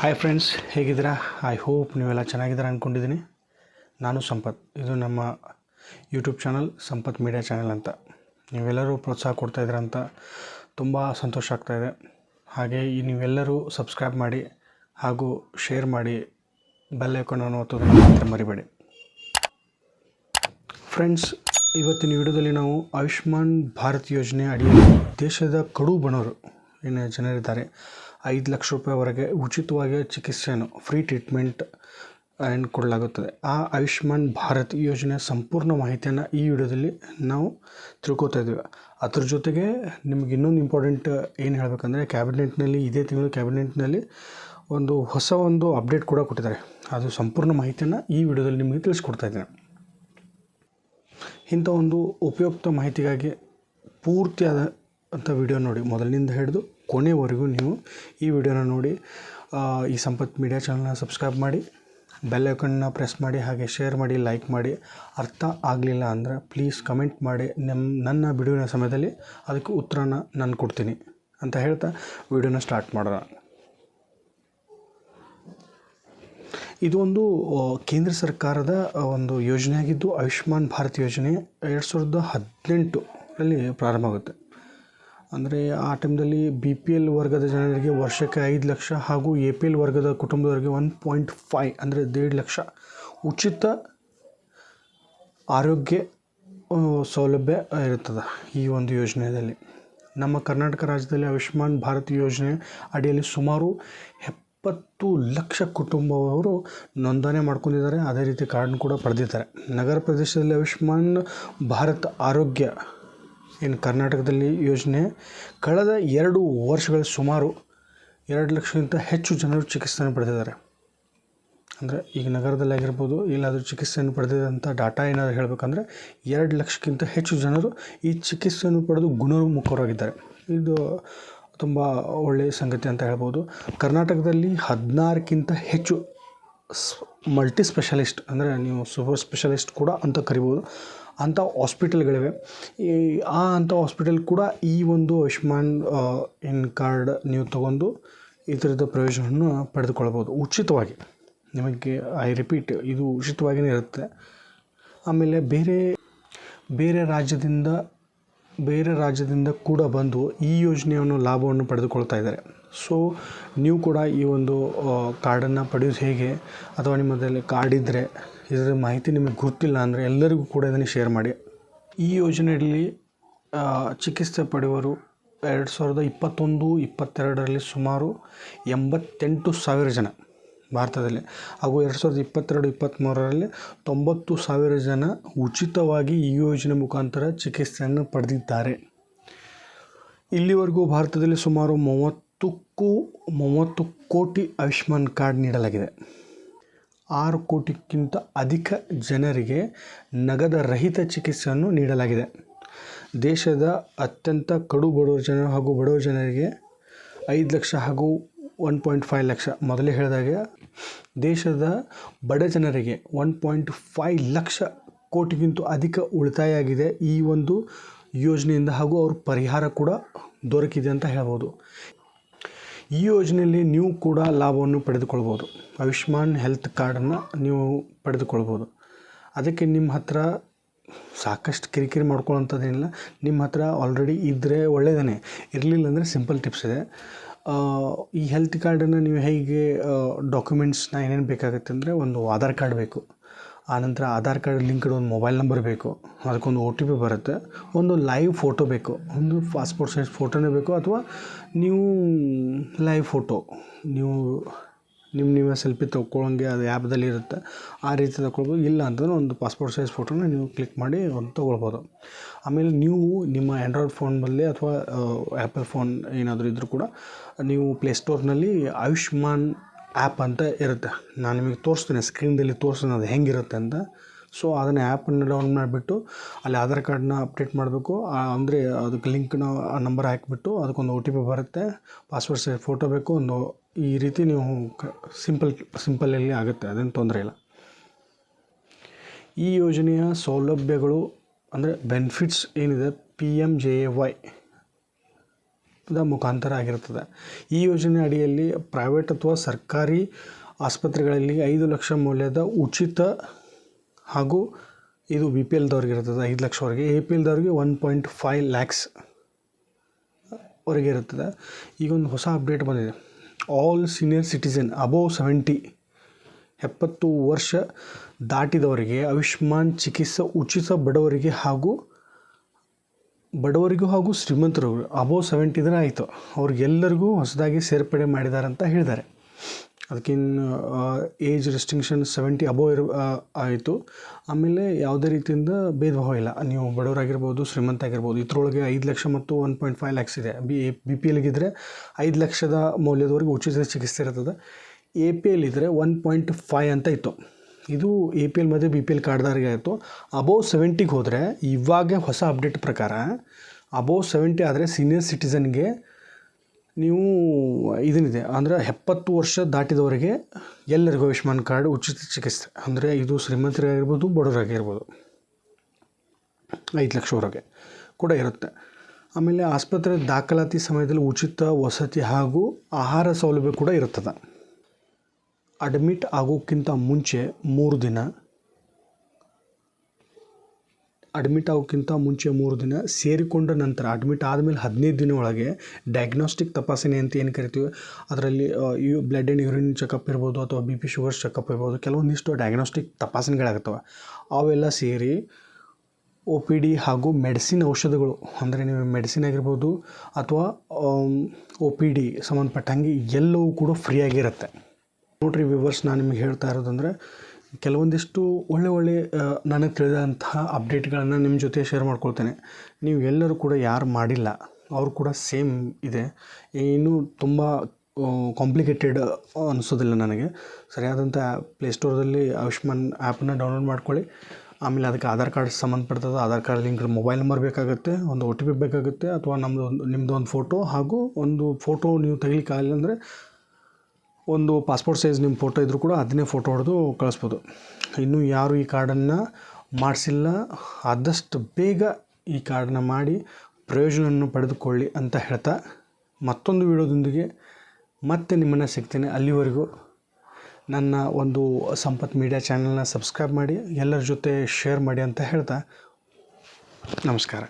Hi friends ಹೇಗಿದ್ದೀರಾ? I hope ನೀವೆಲ್ಲ ಚೆನ್ನಾಗಿದ್ದೀರಾ ಅಂದ್ಕೊಂಡಿದ್ದೀನಿ ನಾನು ಸಂಪತ್. ಇದು ನಮ್ಮ YouTube channel Sampath media channel ಅಂತ. ನೀವೆಲ್ಲರೂ ಪ್ರೋತ್ಸಾಹ ಕೊಡ್ತಾ ಇದ್ದೀರ ಅಂತ ತುಂಬ ಸಂತೋಷ ಆಗ್ತಾಯಿದೆ ಹಾಗೆ ಈ ನೀವೆಲ್ಲರೂ ಸಬ್ಸ್ಕ್ರೈಬ್ ಮಾಡಿ ಹಾಗೂ ಶೇರ್ ಮಾಡಿ ಬೆಲ್ ಐಕಾನನ್ನು ಒತ್ತೋದನ್ನು ಮಾತ್ರ ಮರಿಬೇಡಿ. ಫ್ರೆಂಡ್ಸ್ ಇವತ್ತಿನ ವಿಡಿಯೋದಲ್ಲಿ ನಾವು ಆಯುಷ್ಮಾನ್ ಭಾರತ್ ಯೋಜನೆ ಅಡಿಯಲ್ಲಿ ದೇಶದ ಕಡು ಬಡವರು ಏನು ಜನರಿದ್ದಾರೆ. ಐದು ಲಕ್ಷ ರೂಪಾಯಿವರೆಗೆ ಉಚಿತವಾಗಿ ಚಿಕಿತ್ಸೆಯನ್ನು ಫ್ರೀ ಟ್ರೀಟ್ಮೆಂಟ್ ಏನು ಕೊಡಲಾಗುತ್ತದೆ. ಆ ಆಯುಷ್ಮಾನ್ ಭಾರತ್ ಯೋಜನೆ ಸಂಪೂರ್ಣ ಮಾಹಿತಿಯನ್ನು ಈ ವಿಡಿಯೋದಲ್ಲಿ ನಾವು ತಿಳ್ಕೊತಾ ಇದ್ದೀವಿ. ಅದ್ರ ಜೊತೆಗೆ ನಿಮ್ಗೆ ಇನ್ನೊಂದು ಇಂಪಾರ್ಟೆಂಟ್ ಏನು ಹೇಳಬೇಕಂದ್ರೆ ಕ್ಯಾಬಿನೆಟ್ನಲ್ಲಿ, ಇದೇ ತಿಂಗಳು ಕ್ಯಾಬಿನೆಟ್ನಲ್ಲಿ ಒಂದು ಹೊಸ ಒಂದು ಅಪ್ಡೇಟ್ ಕೂಡ ಕೊಟ್ಟಿದ್ದಾರೆ. ಅದು ಸಂಪೂರ್ಣ ಮಾಹಿತಿಯನ್ನು ಈ ವಿಡಿಯೋದಲ್ಲಿ ನಿಮಗೆ ತಿಳಿಸ್ಕೊಡ್ತಾ ಇದ್ದೇನೆ. ಇಂಥ ಒಂದು ಉಪಯುಕ್ತ ಮಾಹಿತಿಗಾಗಿ ಪೂರ್ತಿಯಾದ ಅಂಥ ವಿಡಿಯೋ ನೋಡಿ. ಮೊದಲಿನಿಂದ ಹಿಡಿದು ಕೊನೆವರೆಗೂ ನೀವು ಈ ವಿಡಿಯೋನ ನೋಡಿ ಈ ಸಂಪತ್ ಮೀಡಿಯಾ ಚಾನಲ್ನ ಸಬ್ಸ್ಕ್ರೈಬ್ ಮಾಡಿ ಬೆಲ್ ಐಕನ್ನ ಪ್ರೆಸ್ ಮಾಡಿ, ಹಾಗೆ ಶೇರ್ ಮಾಡಿ ಲೈಕ್ ಮಾಡಿ. ಅರ್ಥ ಆಗಲಿಲ್ಲ ಅಂದರೆ ಪ್ಲೀಸ್ ಕಮೆಂಟ್ ಮಾಡಿ. ನಮ್ಮ ನನ್ನ ಬಿಡುವಿನ ಸಮಯದಲ್ಲಿ ಅದಕ್ಕೆ ಉತ್ತರನ ನಾನು ಕೊಡ್ತೀನಿ ಅಂತ ಹೇಳ್ತಾ ವಿಡಿಯೋನ ಸ್ಟಾರ್ಟ್ ಮಾಡೋಣ. ಇದೊಂದು ಕೇಂದ್ರ ಸರ್ಕಾರದ ಒಂದು ಯೋಜನೆಯಾಗಿದ್ದು ಆಯುಷ್ಮಾನ್ ಭಾರತ್ ಯೋಜನೆ ಎರಡು ಸಾವಿರದ ಹದಿನೆಂಟರಲ್ಲಿ ಪ್ರಾರಂಭ ಆಗುತ್ತೆ. ಅಂದರೆ ಆ ಟೈಮ್ದಲ್ಲಿ ಬಿ ಪಿ ಎಲ್ ವರ್ಗದ ಜನರಿಗೆ ವರ್ಷಕ್ಕೆ ಐದು ಲಕ್ಷ ಹಾಗೂ ಎ ಪಿ ಎಲ್ ವರ್ಗದ ಕುಟುಂಬದವರಿಗೆ ಒನ್ ಪಾಯಿಂಟ್ ಫೈ ಅಂದರೆ ದೇಡ್ ಲಕ್ಷ. ಉಚಿತ ಆರೋಗ್ಯ ಸೌಲಭ್ಯ ಇರುತ್ತದೆ ಈ ಒಂದು ಯೋಜನೆಯಲ್ಲಿ. ನಮ್ಮ ಕರ್ನಾಟಕ ರಾಜ್ಯದಲ್ಲಿ ಆಯುಷ್ಮಾನ್ ಭಾರತ್ ಯೋಜನೆ ಅಡಿಯಲ್ಲಿ ಸುಮಾರು ಎಪ್ಪತ್ತು ಲಕ್ಷ ಕುಟುಂಬವರು ನೋಂದಣಿ ಮಾಡ್ಕೊಂಡಿದ್ದಾರೆ. ಅದೇ ರೀತಿ ಕಾರ್ಡ್ನ ಕೂಡ ಪಡೆದಿದ್ದಾರೆ. ನಗರ ಪ್ರದೇಶದಲ್ಲಿ ಆಯುಷ್ಮಾನ್ ಭಾರತ್ ಆರೋಗ್ಯ ಏನು ಕರ್ನಾಟಕದಲ್ಲಿ ಯೋಜನೆ. ಕಳೆದ ಎರಡು ವರ್ಷಗಳ ಸುಮಾರು ಎರಡು ಲಕ್ಷಕ್ಕಿಂತ ಹೆಚ್ಚು ಜನರು ಚಿಕಿತ್ಸೆಯನ್ನು ಪಡೆದಿದ್ದಾರೆ. ಅಂದರೆ ಈಗ ನಗರದಲ್ಲಿ ಆಗಿರ್ಬೋದು, ಇಲ್ಲಾದರೂ ಚಿಕಿತ್ಸೆಯನ್ನು ಪಡೆದಿದಂಥ ಡಾಟಾ ಏನಾದರೂ ಹೇಳಬೇಕಂದ್ರೆ ಎರಡು ಲಕ್ಷಕ್ಕಿಂತ ಹೆಚ್ಚು ಜನರು ಈ ಚಿಕಿತ್ಸೆಯನ್ನು ಪಡೆದು ಗುಣಮುಖರಾಗಿದ್ದಾರೆ ಇದು ತುಂಬ ಒಳ್ಳೆಯ ಸಂಗತಿ ಅಂತ ಹೇಳ್ಬೋದು. ಕರ್ನಾಟಕದಲ್ಲಿ ಹದಿನಾರಕ್ಕಿಂತ ಹೆಚ್ಚು ಮಲ್ಟಿ ಸ್ಪೆಷಲಿಸ್ಟ್, ಅಂದರೆ ನೀವು ಸೂಪರ್ ಸ್ಪೆಷಲಿಸ್ಟ್ ಕೂಡ ಅಂತ ಕರಿಬೋದು. ಅಂಥ ಹಾಸ್ಪಿಟಲ್ಗಳಿವೆ ಈ, ಆ ಅಂಥ ಹಾಸ್ಪಿಟಲ್ ಕೂಡ ಈ ಒಂದು ಆಯುಷ್ಮಾನ್ ಇನ್ ಕಾರ್ಡ್ ನೀವು ತಗೊಂಡು ಥರದ ಪ್ರಯೋಜನವನ್ನು ಪಡೆದುಕೊಳ್ಬೋದು ಉಚಿತವಾಗಿ. ನಿಮಗೆ ಐ ರಿಪೀಟ್ ಇದು ಉಚಿತವಾಗಿಯೇ ಇರುತ್ತೆ. ಆಮೇಲೆ ಬೇರೆ ಬೇರೆ ರಾಜ್ಯದಿಂದ ಬೇರೆ ರಾಜ್ಯದಿಂದ ಕೂಡ ಬಂದು ಈ ಯೋಜನೆಯನ್ನು ಲಾಭವನ್ನು ಪಡೆದುಕೊಳ್ತಾ ಇದ್ದಾರೆ. ಸೊ ನೀವು ಕೂಡ ಈ ಒಂದು ಕಾರ್ಡನ್ನು ಪಡೆಯೋದು ಹೇಗೆ? ಅಥವಾ ನಿಮ್ಮದಲ್ಲಿ ಕಾರ್ಡ್ ಇದ್ದರೆ ಇದರ ಮಾಹಿತಿ ನಿಮಗೆ ಗೊತ್ತಿಲ್ಲ ಅಂದರೆ ಎಲ್ಲರಿಗೂ ಕೂಡ ಇದನ್ನು ಶೇರ್ ಮಾಡಿ. ಈ ಯೋಜನೆಯಲ್ಲಿ ಚಿಕಿತ್ಸೆ ಪಡೆಯುವರು ಎರಡು ಸಾವಿರದ ಇಪ್ಪತ್ತೊಂದು, ಇಪ್ಪತ್ತೆರಡರಲ್ಲಿ ಸುಮಾರು ಎಂಬತ್ತೆಂಟು ಸಾವಿರ ಜನ ಭಾರತದಲ್ಲಿ. ಹಾಗೂ ಎರಡು ಸಾವಿರದ ಇಪ್ಪತ್ತೆರಡು ಇಪ್ಪತ್ತ್ಮೂರರಲ್ಲಿ ತೊಂಬತ್ತು ಸಾವಿರ ಜನ ಉಚಿತವಾಗಿ ಈ ಯೋಜನೆ ಮುಖಾಂತರ ಚಿಕಿತ್ಸೆಯನ್ನು ಪಡೆದಿದ್ದಾರೆ. ಇಲ್ಲಿವರೆಗೂ ಭಾರತದಲ್ಲಿ ಸುಮಾರು ಮೂವತ್ತಕ್ಕೂ ಮೂವತ್ತು ಕೋಟಿ ಆಯುಷ್ಮಾನ್ ಕಾರ್ಡ್ ನೀಡಲಾಗಿದೆ. ಆರು ಕೋಟಿಗಿಂತ ಅಧಿಕ ಜನರಿಗೆ ನಗದರಹಿತ ಚಿಕಿತ್ಸೆಯನ್ನು ನೀಡಲಾಗಿದೆ. ದೇಶದ ಅತ್ಯಂತ ಕಡು ಬಡವ ಜನ ಹಾಗೂ ಬಡವ ಜನರಿಗೆ ಐದು ಲಕ್ಷ ಹಾಗೂ ಒನ್ ಪಾಯಿಂಟ್ ಫೈವ್ ಲಕ್ಷ ಮೊದಲೇ ಹೇಳಿದಾಗೆ ದೇಶದ ಬಡ ಜನರಿಗೆ ಒನ್ ಪಾಯಿಂಟ್ ಫೈವ್ ಲಕ್ಷ ಕೋಟಿಗಿಂತ ಅಧಿಕ ಉಳಿತಾಯ ಆಗಿದೆ ಈ ಒಂದು ಯೋಜನೆಯಿಂದ ಹಾಗೂ ಅವ್ರ ಪರಿಹಾರ ಕೂಡ ದೊರಕಿದೆ ಅಂತ ಹೇಳ್ಬೋದು. ಈ ಯೋಜನೆಯಲ್ಲಿ ನೀವು ಕೂಡ ಲಾಭವನ್ನು ಪಡೆದುಕೊಳ್ಬೋದು. ಆಯುಷ್ಮಾನ್ ಹೆಲ್ತ್ ಕಾರ್ಡನ್ನು ನೀವು ಪಡೆದುಕೊಳ್ಬೋದು. ಅದಕ್ಕೆ ನಿಮ್ಮ ಹತ್ರ ಸಾಕಷ್ಟು ಕಿರಿಕಿರಿ ಮಾಡ್ಕೊಳ್ಳೋಂಥದ್ದೇನಿಲ್ಲ. ನಿಮ್ಮ ಹತ್ರ ಆಲ್ರೆಡಿ ಇದ್ದರೆ ಒಳ್ಳೆಯದೇ ಇರಲಿಲ್ಲ ಅಂದರೆ ಸಿಂಪಲ್ ಟಿಪ್ಸ್ ಇದೆ. ಈ ಹೆಲ್ತ್ ಕಾರ್ಡನ್ನು ನೀವು ಹೇಗೆ ಡಾಕ್ಯುಮೆಂಟ್ಸ್ನ ಏನೇನು ಬೇಕಾಗುತ್ತೆ ಅಂದರೆ ಒಂದು ಆಧಾರ್ ಕಾರ್ಡ್ ಬೇಕು. ಆನಂತರ ಆಧಾರ್ ಕಾರ್ಡ್ ಲಿಂಕ್ಡ್ ಒಂದು ಮೊಬೈಲ್ ನಂಬರ್ ಬೇಕು. ಅದಕ್ಕೊಂದು ಒ ಟಿ ಪಿ ಬರುತ್ತೆ. ಒಂದು ಲೈವ್ ಫೋಟೋ ಬೇಕು. ಒಂದು ಪಾಸ್ಪೋರ್ಟ್ ಸೈಜ್ ಫೋಟೋನೇ ಬೇಕು ಅಥವಾ ನೀವು ಲೈವ್ ಫೋಟೋ. ನೀವು ನಿಮ್ಮ ನೀವೇ ಸೆಲ್ಫಿ ತೊಗೊಳಂಗೆ ಅದು ಆ್ಯಪ್ದಲ್ಲಿ ಇರುತ್ತೆ. ಆ ರೀತಿ ತಗೊಳ್ಬೋದು ಇಲ್ಲ ಅಂತಂದ್ರೆ ಒಂದು ಪಾಸ್ಪೋರ್ಟ್ ಸೈಜ್ ಫೋಟೋನ ನೀವು ಕ್ಲಿಕ್ ಮಾಡಿ ಒಂದು ತೊಗೊಳ್ಬೋದು. ಆಮೇಲೆ ನೀವು ನಿಮ್ಮ ಆ್ಯಂಡ್ರಾಯ್ಡ್ ಫೋನ್ ಅಥವಾ ಆ್ಯಪಲ್ ಫೋನ್ ಏನಾದರೂ ಇದ್ದರೂ ಕೂಡ ನೀವು ಪ್ಲೇಸ್ಟೋರ್ನಲ್ಲಿ ಆಯುಷ್ಮಾನ್ ಆ್ಯಪ್ ಅಂತ ಇರುತ್ತೆ. ನಾನು ನಿಮಗೆ ತೋರಿಸ್ತೀನಿ ಸ್ಕ್ರೀನ್ದಲ್ಲಿ ತೋರಿಸ್ತೀನಿ ಅದು ಹೆಂಗಿರುತ್ತೆ ಅಂತ. ಸೊ ಅದನ್ನು ಆ್ಯಪನ್ನು ಡೌನ್ ಮಾಡಿಬಿಟ್ಟು, ಅಲ್ಲಿ ಆಧಾರ್ ಕಾರ್ಡನ್ನ ಅಪ್ಡೇಟ್ ಮಾಡಬೇಕು. ಅಂದರೆ ಅದಕ್ಕೆ ಲಿಂಕ್ನ ನಂಬರ್ ಹಾಕಿಬಿಟ್ಟು ಅದಕ್ಕೊಂದು ಒ ಟಿ ಪಿ ಬರುತ್ತೆ. ಪಾಸ್ವರ್ಡ್ ಸೈಜ್ ಫೋಟೋ ಬೇಕು. ಒಂದು, ಈ ರೀತಿ ನೀವು ಕ ಸಿಂಪಲ್ ಸಿಂಪಲಲ್ಲಿ ಆಗುತ್ತೆ, ಅದೇನು ತೊಂದರೆ ಇಲ್ಲ. ಈ ಯೋಜನೆಯ ಸೌಲಭ್ಯಗಳು, ಅಂದರೆ ಬೆನಿಫಿಟ್ಸ್ ಏನಿದೆ? P M J A Y the ಮುಖಾಂತರ ಆಗಿರ್ತದೆ ಈ ಯೋಜನೆ ಅಡಿಯಲ್ಲಿ ಪ್ರೈವೇಟ್ ಅಥವಾ ಸರ್ಕಾರಿ ಆಸ್ಪತ್ರೆಗಳಲ್ಲಿ ಐದು ಲಕ್ಷ ಮೌಲ್ಯದ ಉಚಿತ ಹಾಗೂ ಇದು ಬಿ ಪಿ ಎಲ್ದವ್ರಿಗೆ ಇರ್ತದೆ ಐದು ಲಕ್ಷವರೆಗೆ ಎ ಪಿ ಎಲ್ದವ್ರಿಗೆ ಒನ್ ಪಾಯಿಂಟ್ ಫೈವ್ ಲ್ಯಾಕ್ಸ್ ವರೆಗೆ ಇರುತ್ತದೆ. ಈಗ ಒಂದು ಹೊಸ ಅಪ್ಡೇಟ್ ಬಂದಿದೆ. All senior citizen above seventy ಎಪ್ಪತ್ತು ವರ್ಷ ದಾಟಿದವರಿಗೆ ಆಯುಷ್ಮಾನ್ ಚಿಕಿತ್ಸೆ ಉಚಿತ ಬಡವರಿಗೆ ಹಾಗೂ ಬಡವರಿಗೂ ಹಾಗೂ ಶ್ರೀಮಂತರು ಅಬೋವ್ ಸೆವೆಂಟಿ ದಿನ ಆಯಿತು. ಅವ್ರಿಗೆಲ್ಲರಿಗೂ ಹೊಸದಾಗಿ ಸೇರ್ಪಡೆ ಮಾಡಿದ್ದಾರೆ ಅಂತ ಹೇಳಿದ್ದಾರೆ. ಅದಕ್ಕಿನ್ನು ಏಜ್ ರೆಸ್ಟ್ರಿಕ್ಷನ್ ಸೆವೆಂಟಿ ಅಬೋವ್ ಇರ್ ಆಯಿತು. ಆಮೇಲೆ ಯಾವುದೇ ರೀತಿಯಿಂದ ಭೇದ ಭಾವ ಇಲ್ಲ. ನೀವು ಬಡವರಾಗಿರ್ಬೋದು, ಶ್ರೀಮಂತ ಆಗಿರ್ಬೋದು, ಇದರೊಳಗೆ ಐದು ಲಕ್ಷ ಮತ್ತು ಒನ್ ಪಾಯಿಂಟ್ ಫೈವ್ ಲ್ಯಾಕ್ಸ್ ಇದೆ. ಬಿ ಬಿ ಪಿ ಎಲ್ಗಿದ್ರೆ ಐದು ಲಕ್ಷದ ಮೌಲ್ಯದವರೆಗೆ ಉಚಿತ ಚಿಕಿತ್ಸೆ ಇರ್ತದೆ. ಎ ಪಿ ಎಲ್ ಇದ್ದರೆ ಒನ್ ಪಾಯಿಂಟ್ ಫೈವ್ ಅಂತ ಇತ್ತು. ಇದು ಎ ಪಿ ಎಲ್ ಮತ್ತು ಬಿ ಪಿ ಎಲ್ ಕಾರ್ಡ್ದಾರಿಗೆ ಆಯಿತು. ಅಬೋವ್ ಸೆವೆಂಟಿಗೆ ಹೋದರೆ, ಇವಾಗೆ ಹೊಸ ಅಪ್ಡೇಟ್ ಪ್ರಕಾರ ಅಬೋವ್ ಸೆವೆಂಟಿ ಆದರೆ ಸೀನಿಯರ್ ಸಿಟಿಸನ್ಗೆ ನೀವು ಇದನ್ನಿದೆ. ಅಂದರೆ ಎಪ್ಪತ್ತು ವರ್ಷ ದಾಟಿದವರಿಗೆ ಎಲ್ಲರಿಗೂ ಆಯುಷ್ಮಾನ್ ಕಾರ್ಡ್, ಉಚಿತ ಚಿಕಿತ್ಸೆ. ಅಂದರೆ ಇದು ಶ್ರೀಮಂತರಾಗಿರ್ಬೋದು ಬಡವರಾಗಿರ್ಬೋದು. ಐದು ಲಕ್ಷವರೆಗೆ ಕೂಡ ಇರುತ್ತೆ. ಆಮೇಲೆ ಆಸ್ಪತ್ರೆ ದಾಖಲಾತಿ ಸಮಯದಲ್ಲಿ ಉಚಿತ ವಸತಿ ಹಾಗೂ ಆಹಾರ ಸೌಲಭ್ಯ ಕೂಡ ಇರುತ್ತದೆ. ಅಡ್ಮಿಟ್ ಆಗೋಕ್ಕಿಂತ ಮುಂಚೆ ಮೂರು ದಿನ. ಅಡ್ಮಿಟ್ ಆಗೋಕ್ಕಿಂತ ಮುಂಚೆ ಮೂರು ದಿನ. ಸೇರಿಕೊಂಡ ನಂತರ ಅಡ್ಮಿಟ್ ಆದಮೇಲೆ ಹದಿನೈದು ದಿನ ಒಳಗೆ ಡಯಾಗ್ನೋಸ್ಟಿಕ್ ತಪಾಸಣೆ ಅಂತ ಏನು ಕರಿತೀವಿ? ಅದರಲ್ಲಿ ಯು ಬ್ಲಡ್ ಆ್ಯಂಡ್ ಯೂರಿನ್ ಚೆಕಪ್ ಇರ್ಬೋದು ಅಥವಾ ಬಿ ಪಿ ಶುಗರ್ ಚೆಕಪ್ ಇರ್ಬೋದು, ಕೆಲವೊಂದಿಷ್ಟು ಡಯಾಗ್ನೋಸ್ಟಿಕ್ ತಪಾಸಣೆಗಳಾಗ್ತವೆ ಅವೆಲ್ಲ ಸೇರಿ ಒ ಪಿ ಡಿ ಹಾಗೂ ಮೆಡಿಸಿನ್ ಔಷಧಗಳು, ಅಂದರೆ ನೀವು ಮೆಡಿಸಿನ್ ಆಗಿರ್ಬೋದು ಅಥವಾ ಒ ಪಿ ಡಿ ಸಂಬಂಧಪಟ್ಟಂಗೆ ಎಲ್ಲವೂ ಕೂಡ ಫ್ರೀಯಾಗಿರುತ್ತೆ ನೋಡ್ರಿ ವಿವರ್ಸ್ ನಾನು ನಿಮಗೆ ಹೇಳ್ತಾ ಇರೋದಂದರೆ, ಕೆಲವೊಂದಿಷ್ಟು ಒಳ್ಳೆ ಒಳ್ಳೆ ನನಗೆ ತಿಳಿದಂತಹ ಅಪ್ಡೇಟ್ಗಳನ್ನು ನಿಮ್ಮ ಜೊತೆ ಶೇರ್ ಮಾಡ್ಕೊಳ್ತೇನೆ. ನೀವು ಎಲ್ಲರೂ ಕೂಡ ಯಾರು ಮಾಡಿಲ್ಲ, ಅವರು ಕೂಡ ಸೇಮ್ ಇದೆ. ಏನು ತುಂಬ ಕಾಂಪ್ಲಿಕೇಟೆಡ್ ಅನಿಸೋದಿಲ್ಲ ನನಗೆ. ಸರಿಯಾದಂಥ ಪ್ಲೇಸ್ಟೋರ್ದಲ್ಲಿ ಆಯುಷ್ಮಾನ್ ಆ್ಯಪನ್ನ ಡೌನ್ಲೋಡ್ ಮಾಡ್ಕೊಳ್ಳಿ. ಆಮೇಲೆ ಅದಕ್ಕೆ Aadhaar card ಸಂಬಂಧಪಡ್ತದೆ Aadhaar card link mobile number ಬೇಕಾಗುತ್ತೆ, ಒಂದು ಒ ಟಿ ಪಿ ಬೇಕಾಗುತ್ತೆ, ಅಥವಾ ನಮ್ಮದು ನಿಮ್ಮದು ಒಂದು ಫೋಟೋ ಹಾಗೂ ಒಂದು ಫೋಟೋ ನೀವು ತೆಗಿಲಿಕ್ಕಾಗಲಿಲ್ಲ ಅಂದರೆ ಒಂದು ಪಾಸ್ಪೋರ್ಟ್ ಸೈಜ್ ನಿಮ್ಮ ಫೋಟೋ ಇದ್ದರೂ ಕೂಡ ಅದನ್ನೇ ಫೋಟೋ ಹೊಡೆದು ಕಳಿಸ್ಬೋದು. ಇನ್ನೂ ಯಾರು ಈ ಕಾರ್ಡನ್ನು ಮಾಡಿಸಿಲ್ಲ, ಆದಷ್ಟು ಬೇಗ ಈ ಕಾರ್ಡನ್ನ ಮಾಡಿ ಪ್ರಯೋಜನವನ್ನು ಪಡೆದುಕೊಳ್ಳಿ ಅಂತ ಹೇಳ್ತಾ ಮತ್ತೊಂದು ವಿಡಿಯೋದೊಂದಿಗೆ ಮತ್ತೆ ನಿಮ್ಮನ್ನು ಸಿಗ್ತೇನೆ ಅಲ್ಲಿವರೆಗೂ. ನನ್ನ ಒಂದು ಸಂಪತ್ ಮೀಡಿಯಾ ಚಾನಲ್ನ ಸಬ್ಸ್ಕ್ರೈಬ್ ಮಾಡಿ, ಎಲ್ಲರ ಜೊತೆ ಶೇರ್ ಮಾಡಿ ಅಂತ ಹೇಳ್ತಾ ನಮಸ್ಕಾರ.